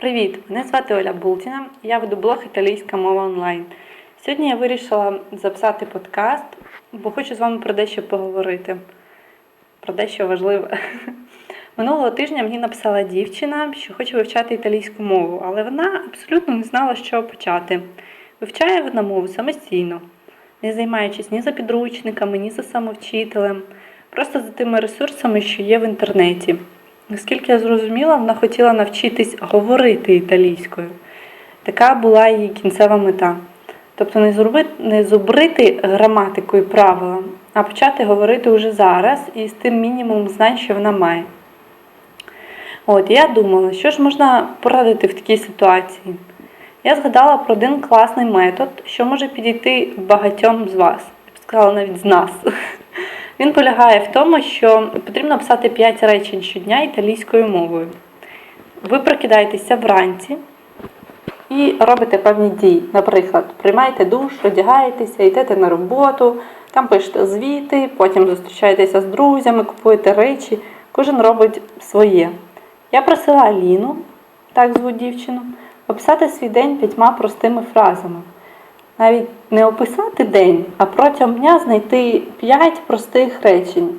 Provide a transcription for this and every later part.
Привіт! Мене звати Оля Бултіна. Я веду блог Італійська мова онлайн. Сьогодні я вирішила записати подкаст, бо хочу з вами про дещо поговорити. Про дещо важливе. Минулого тижня мені написала дівчина, що хоче вивчати італійську мову, але вона абсолютно не знала, з чого почати. Вивчає вона мову самостійно, не займаючись ні за підручниками, ні за самовчителем, просто за тими ресурсами, що є в інтернеті. Наскільки я зрозуміла, вона хотіла навчитись говорити італійською. Така була її кінцева мета. Тобто не зробити, не зубрити граматику і правила, а почати говорити уже зараз і з тим мінімумом знань, що вона має. От, я думала, що ж можна порадити в такій ситуації. Я згадала про один класний метод, що може підійти багатьом з вас. Я б сказала навіть з нас. Він полягає в тому, що потрібно писати 5 речень щодня італійською мовою. Ви прокидаєтеся вранці і робите певні дії. Наприклад, приймаєте душ, одягаєтеся, йдете на роботу, там пишете звіти, потім зустрічаєтеся з друзями, купуєте речі. Кожен робить своє. Я просила Аліну, так звуть дівчину, описати свій день п'ятьма простими фразами. Навіть не описати день, а протягом дня знайти 5 простих речень.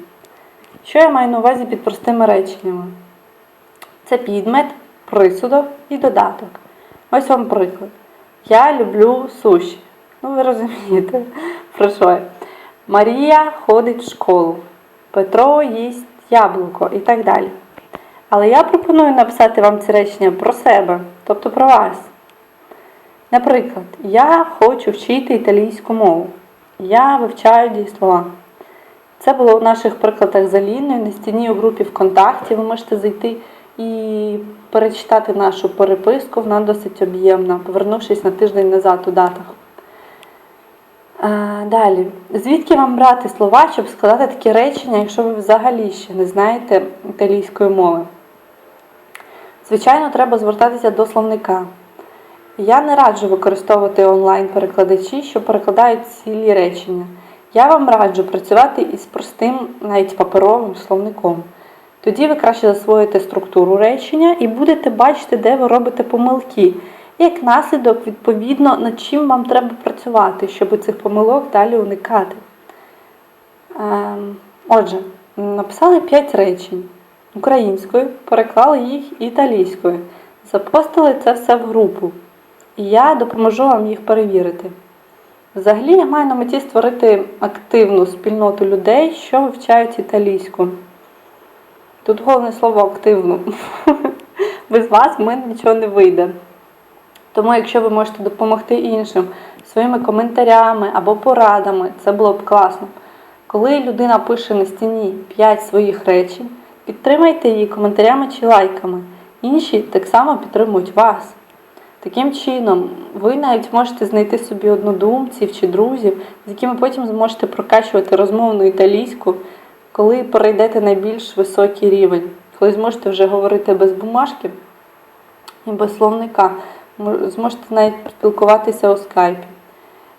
Що я маю на увазі під простими реченнями? Це підмет, присудок і додаток. Ось вам приклад. Я люблю суші. Ну, ви розумієте, про що я. Марія ходить в школу. Петро їсть яблуко і так далі. Але я пропоную написати вам ці речення про себе, тобто про вас. Наприклад, я хочу вчити італійську мову. Я вивчаю дієслова. Це було у наших прикладах з Аліною на стіні у групі ВКонтакті. Ви можете зайти і перечитати нашу переписку, вона досить об'ємна, повернувшись на тиждень назад у датах. Далі, звідки вам брати слова, щоб складати такі речення, якщо ви взагалі ще не знаєте італійської мови? Звичайно, треба звертатися до словника. Я не раджу використовувати онлайн-перекладачі, що перекладають цілі речення. Я вам раджу працювати із простим, навіть паперовим словником. Тоді ви краще засвоїте структуру речення і будете бачити, де ви робите помилки. Як наслідок, відповідно, над чим вам треба працювати, щоб цих помилок далі уникати. Ем, Отже, написали 5 речень українською, переклали їх італійською. Запостили це все в групу. І я допоможу вам їх перевірити. Взагалі, я маю на меті створити активну спільноту людей, що вивчають італійську. Тут головне слово активно. Без вас в нічого не вийде. Тому, якщо ви можете допомогти іншим своїми коментарями або порадами, це було б класно. Коли людина пише на стіні 5 своїх речень, підтримайте її коментарями чи лайками. Інші так само підтримують вас. Таким чином, ви навіть можете знайти собі однодумців чи друзів, з якими потім зможете прокачувати розмовну італійську, коли перейдете на більш високий рівень, коли зможете вже говорити без бумажки і без словника, зможете навіть спілкуватися у скайпі.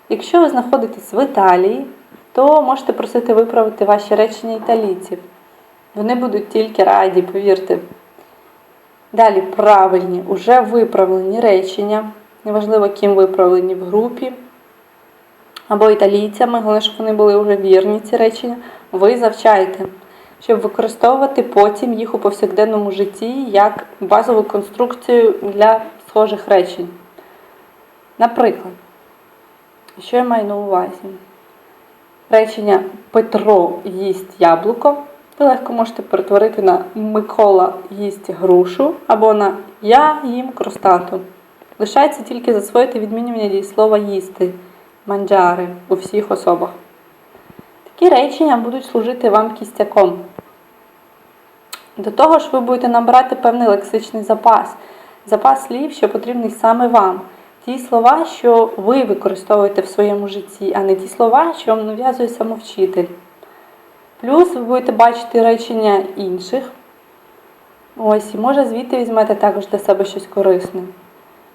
Якщо ви знаходитесь в Італії, то можете просити виправити ваші речення італійців. Вони будуть тільки раді, повірте. Далі правильні, уже виправлені речення. Неважливо, ким виправлені в групі. Або італійцями, головне, щоб вони були вже вірні, ці речення. Ви завчаєте, щоб використовувати потім їх у повсякденному житті як базову конструкцію для схожих речень. Наприклад, що я маю на увазі? Речення Петро їсть яблуко ви легко можете перетворити на Микола їсть грушу або на Я їм кростату. Лишається тільки засвоїти відмінювання дієслова їсти, манджари у всіх особах. Такі речення будуть служити вам кістяком. До того ж, ви будете набирати певний лексичний запас, запас слів, що потрібний саме вам. Ті слова, що ви використовуєте в своєму житті, а не ті слова, що вам нав'язує самовчитель. Плюс ви будете бачити речення інших. Ось, і може звідти візьмете також для себе щось корисне.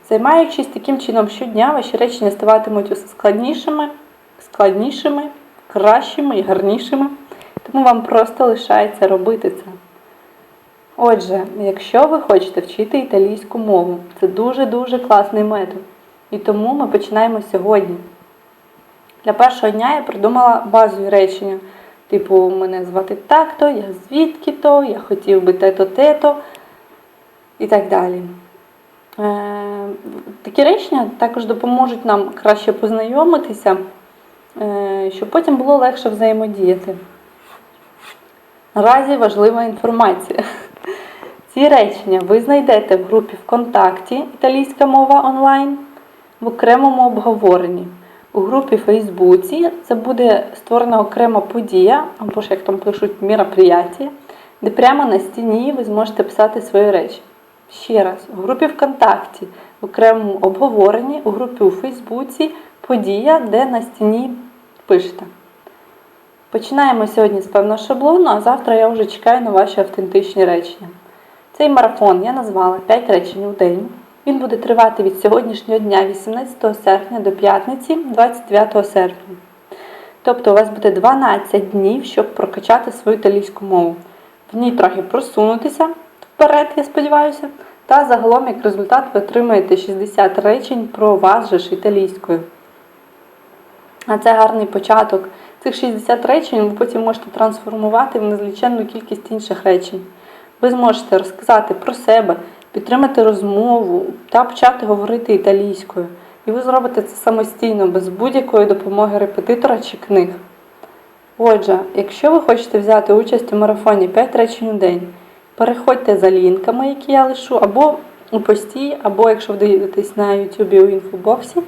Займаючись таким чином щодня, ваші речення ставатимуть складнішими, складнішими, кращими і гарнішими. Тому вам просто лишається робити це. Отже, якщо ви хочете вчити італійську мову, це дуже-дуже класний метод. І тому ми починаємо сьогодні. Для першого дня я придумала базові речення. Типу, мене звати так-то, я звідки-то, я хотів би те-то, те-то і так далі. Е, такі речення також допоможуть нам краще познайомитися, е, щоб потім було легше взаємодіяти. Наразі важлива інформація. Ці речення ви знайдете в групі ВКонтакті Італійська мова онлайн в окремому обговоренні. У групі Фейсбуці це буде створена окрема подія, або ж як там пишуть міроприяття, де прямо на стіні ви зможете писати свої речі. Ще раз, у групі ВКонтакті, в окремому обговоренні, у групі у Фейсбуці подія, де на стіні пишете. Починаємо сьогодні з певного шаблону, а завтра я вже чекаю на ваші автентичні речення. Цей марафон я назвала 5 речень у день. Він буде тривати від сьогоднішнього дня, 18 серпня до п'ятниці, 29 серпня. Тобто у вас буде 12 днів, щоб прокачати свою італійську мову. В ній трохи просунутися вперед, я сподіваюся. Та загалом, як результат, ви отримаєте 60 речень про вас же ж італійською. А це гарний початок. Цих 60 речень ви потім можете трансформувати в незліченну кількість інших речень. Ви зможете розказати про себе, підтримати розмову та почати говорити італійською. І ви зробите це самостійно, без будь-якої допомоги репетитора чи книг. Отже, якщо ви хочете взяти участь у марафоні 5 речень у день, переходьте за лінками, які я лишу, або у пості, або якщо ви дивитесь на YouTube у інфобоксі,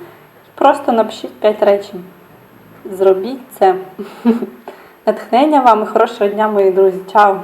просто напишіть 5 речень. Зробіть це. Натхнення вам і хорошого дня, мої друзі. Чао!